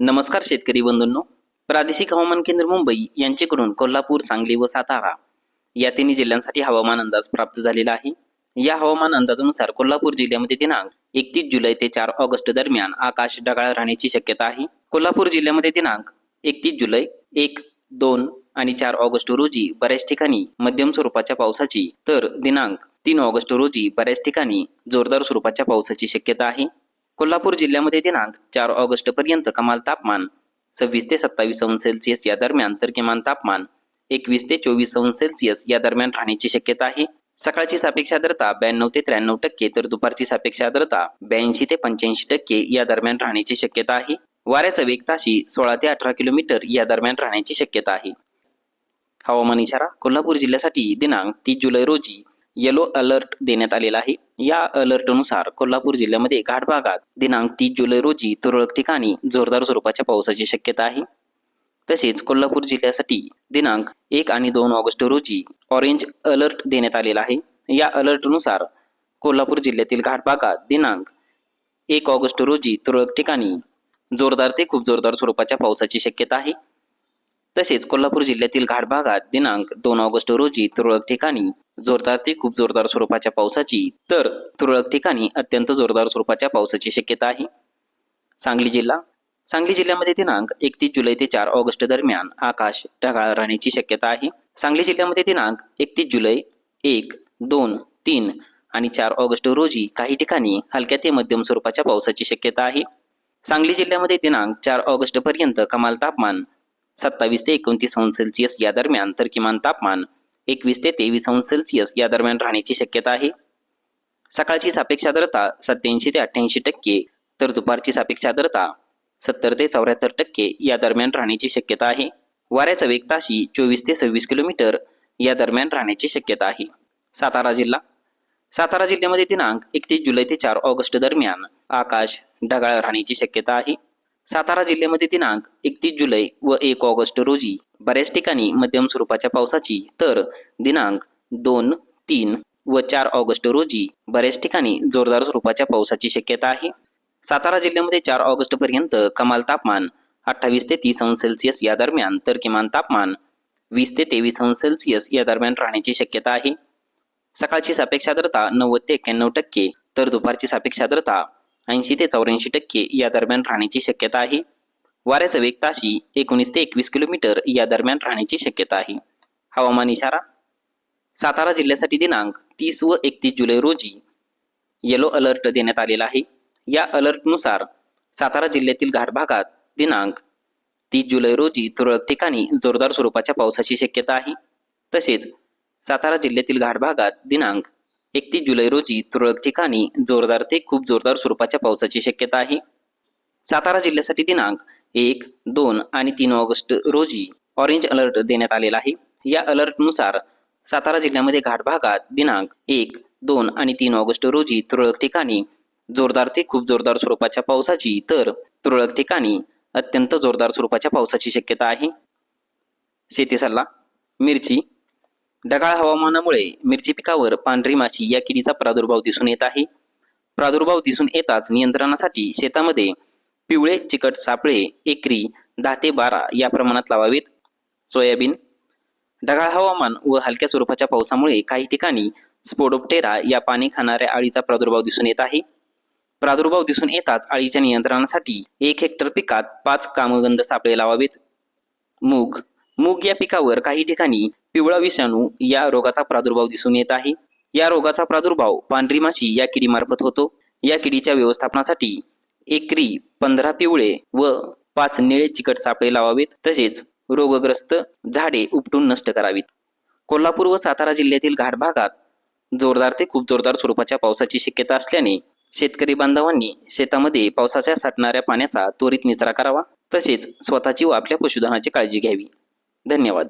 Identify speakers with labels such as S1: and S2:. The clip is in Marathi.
S1: नमस्कार शेतकरी बंधूंनो. प्रादेशिक हवामान केंद्र मुंबई यांच्याकडून कोल्हापूर सांगली व सातारा या तिन्ही जिल्ह्यांसाठी हवामान अंदाज प्राप्त झालेला आहे. या हवामान अंदाजानुसार कोल्हापूर जिल्ह्यामध्ये दिनांक एकतीस जुलै ते चार ऑगस्ट दरम्यान आकाश ढगाळ राहण्याची शक्यता आहे. कोल्हापूर जिल्ह्यामध्ये दिनांक एकतीस जुलै एक दोन आणि चार ऑगस्ट रोजी बऱ्याच ठिकाणी मध्यम स्वरूपाच्या पावसाची तर दिनांक तीन ऑगस्ट रोजी बऱ्याच ठिकाणी जोरदार स्वरूपाच्या पावसाची शक्यता आहे. कोल्हापूर जिल्ह्यामध्ये दिनांक चार ऑगस्ट पर्यंत कमाल तापमान सव्वीस ते सत्तावीस अंश सेल्सिअस या दरम्यान तर किमान तापमान एकवीस ते चोवीस अंश सेल्सिअस या दरम्यान राहण्याची शक्यता आहे. सकाळची सापेक्ष आर्द्रता ब्याण्णव ते त्र्याण्णव टक्के तर दुपारची सापेक्ष आर्द्रता ब्याऐंशी ते पंच्याऐंशी टक्के या दरम्यान राहण्याची शक्यता आहे. वाऱ्याचा वेग ताशी सोळा ते अठरा किलोमीटर या दरम्यान राहण्याची शक्यता आहे. हवामान इशारा कोल्हापूर जिल्ह्यासाठी दिनांक तीस जुलै रोजी येलो अलर्ट देण्यात आलेला आहे. या अलर्टनुसार कोल्हापूर जिल्ह्यामध्ये घाट भागात दिनांक तीस जुलै रोजी तुरळक ठिकाणी जोरदार स्वरूपाच्या पावसाची शक्यता आहे. तसेच कोल्हापूर जिल्ह्यासाठी दिनांक एक आणि दोन ऑगस्ट रोजी ऑरेंज अलर्ट देण्यात आलेला आहे. या अलर्टनुसार कोल्हापूर जिल्ह्यातील घाट भागात दिनांक एक ऑगस्ट रोजी तुरळक ठिकाणी जोरदार ते खूप जोरदार स्वरूपाच्या पावसाची शक्यता आहे. तसेच कोल्हापूर जिल्ह्यातील घाट भागात दिनांक दोन ऑगस्ट रोजी तुरळक ठिकाणी जोरदार ते खूप जोरदार स्वरूपाच्या पावसाची. तर तुरळक ठिकाणी अत्यंत जोरदार स्वरूपाच्या पावसाची शक्यता आहे. सांगली जिल्हा. सांगली जिल्ह्यामध्ये दिनांक एकतीस जुलै ते चार ऑगस्ट दरम्यान आकाश ढगाळ राहण्याची शक्यता आहे. सांगली जिल्ह्यामध्ये दिनांक एकतीस जुलै एक दोन तीन आणि चार ऑगस्ट रोजी काही ठिकाणी हलक्या ते मध्यम स्वरूपाच्या पावसाची शक्यता आहे. सांगली जिल्ह्यामध्ये दिनांक चार ऑगस्ट पर्यंत कमाल तापमान सत्तावीस ते एकोणतीस अंश सेल्सिअस या दरम्यान तर किमान तापमान एकवीस ते तेवीस अंश सेल्सिअस या दरम्यान राहण्याची शक्यता आहे. सकाळची सापेक्ष आर्द्रता सत्याऐंशी ते अठ्ठ्याऐंशी टक्के तर दुपारची सापेक्ष आर्द्रता सत्तर ते चौऱ्याहत्तर टक्के या दरम्यान राहण्याची शक्यता आहे. वाऱ्याचा वेग ताशी चोवीस ते सव्वीस किलोमीटर या दरम्यान राहण्याची शक्यता आहे. सातारा जिल्हा. सातारा जिल्ह्यामध्ये दिनांक एकतीस जुलै ते चार ऑगस्ट दरम्यान आकाश ढगाळ राहण्याची शक्यता आहे. सातारा जिल्ह्यामध्ये दिनांक एकतीस जुलै व एक ऑगस्ट रोजी बऱ्याच ठिकाणी मध्यम स्वरूपाच्या पावसाची तर दिनांक दोन तीन व चार ऑगस्ट रोजी बऱ्याच ठिकाणी जोरदार स्वरूपाच्या पावसाची शक्यता आहे. सातारा जिल्ह्यामध्ये चार ऑगस्ट पर्यंत कमाल तापमान अठ्ठावीस ते तीस अंश सेल्सिअस या दरम्यान तर किमान तापमान वीस ते तेवीस अंश सेल्सिअस या दरम्यान राहण्याची शक्यता आहे. सकाळची सापेक्ष आर्द्रता नव्वद ते एक्क्याण्णव टक्के तर दुपारची सापेक्ष आर्द्रता ऐंशी ते चौऱ्याऐंशी टक्के या दरम्यान राहण्याची शक्यता आहे. वाऱ्याचा वेग ताशी एकोणीस ते एकवीस किलोमीटर या दरम्यान राहण्याची शक्यता आहे. हवामान इशारा सातारा जिल्ह्यासाठी दिनांक तीस व एकतीस जुलै रोजी येलो अलर्ट देण्यात आलेला आहे. या अलर्टनुसार सातारा जिल्ह्यातील घाट भागात दिनांक तीस जुलै रोजी तुरळक ठिकाणी जोरदार स्वरूपाच्या पावसाची शक्यता आहे. तसेच सातारा जिल्ह्यातील घाट भागात दिनांक एकतीस जुलै रोजी तुरळक ठिकाणी जोरदार ते खूप जोरदार स्वरूपाच्या पावसाची शक्यता आहे. सातारा जिल्ह्यासाठी दिनांक एक दोन आणि तीन ऑगस्ट रोजी ऑरेंज अलर्ट देण्यात आलेला आहे. या अलर्टनुसार सातारा जिल्ह्यामध्ये घाट भागात दिनांक एक दोन आणि तीन ऑगस्ट रोजी तुरळक ठिकाणी जोरदार ते खूप जोरदार स्वरूपाच्या पावसाची तर तुरळक ठिकाणी अत्यंत जोरदार स्वरूपाच्या पावसाची शक्यता आहे. शेती सल्ला मिरची ढगाळ हवामानामुळे मिरची पिकावर पांढरी माशी या किडीचा प्रादुर्भाव दिसून येत आहे. प्रादुर्भाव दिसून येताच नियंत्रणासाठी शेतामध्ये पिवळे चिकट सापळे एकरी दहा ते बारा या प्रमाणात लावावेत. सोयाबीन ढगाळ हवामान व हलक्या स्वरूपाच्या पावसामुळे काही ठिकाणी स्पोडोप्टेरा या पाणी खाणाऱ्या अळीचा प्रादुर्भाव दिसून येत आहे. प्रादुर्भाव दिसून येताच अळीच्या नियंत्रणासाठी एक हेक्टर पिकात पाच कामगंध सापळे लावावेत. मूग मूग या पिकावर काही ठिकाणी पिवळा विषाणू या रोगाचा प्रादुर्भाव दिसून येत आहे. या रोगाचा प्रादुर्भाव पांढरी माशी या किडीमार्फत होतो. या किडीच्या व्यवस्थापनासाठी एकरी पंधरा पिवळे व पाच निळे चिकट सापळे लावावेत. तसेच रोगग्रस्त झाडे उपटून नष्ट करावीत. कोल्हापूर व सातारा जिल्ह्यातील घाट भागात जोरदार ते खूप जोरदार स्वरूपाच्या पावसाची शक्यता असल्याने शेतकरी बांधवांनी शेतामध्ये पावसाच्या साठणाऱ्या पाण्याचा त्वरित निचरा करावा. तसेच स्वतःची व आपल्या पशुधनाची काळजी घ्यावी. धन्यवाद.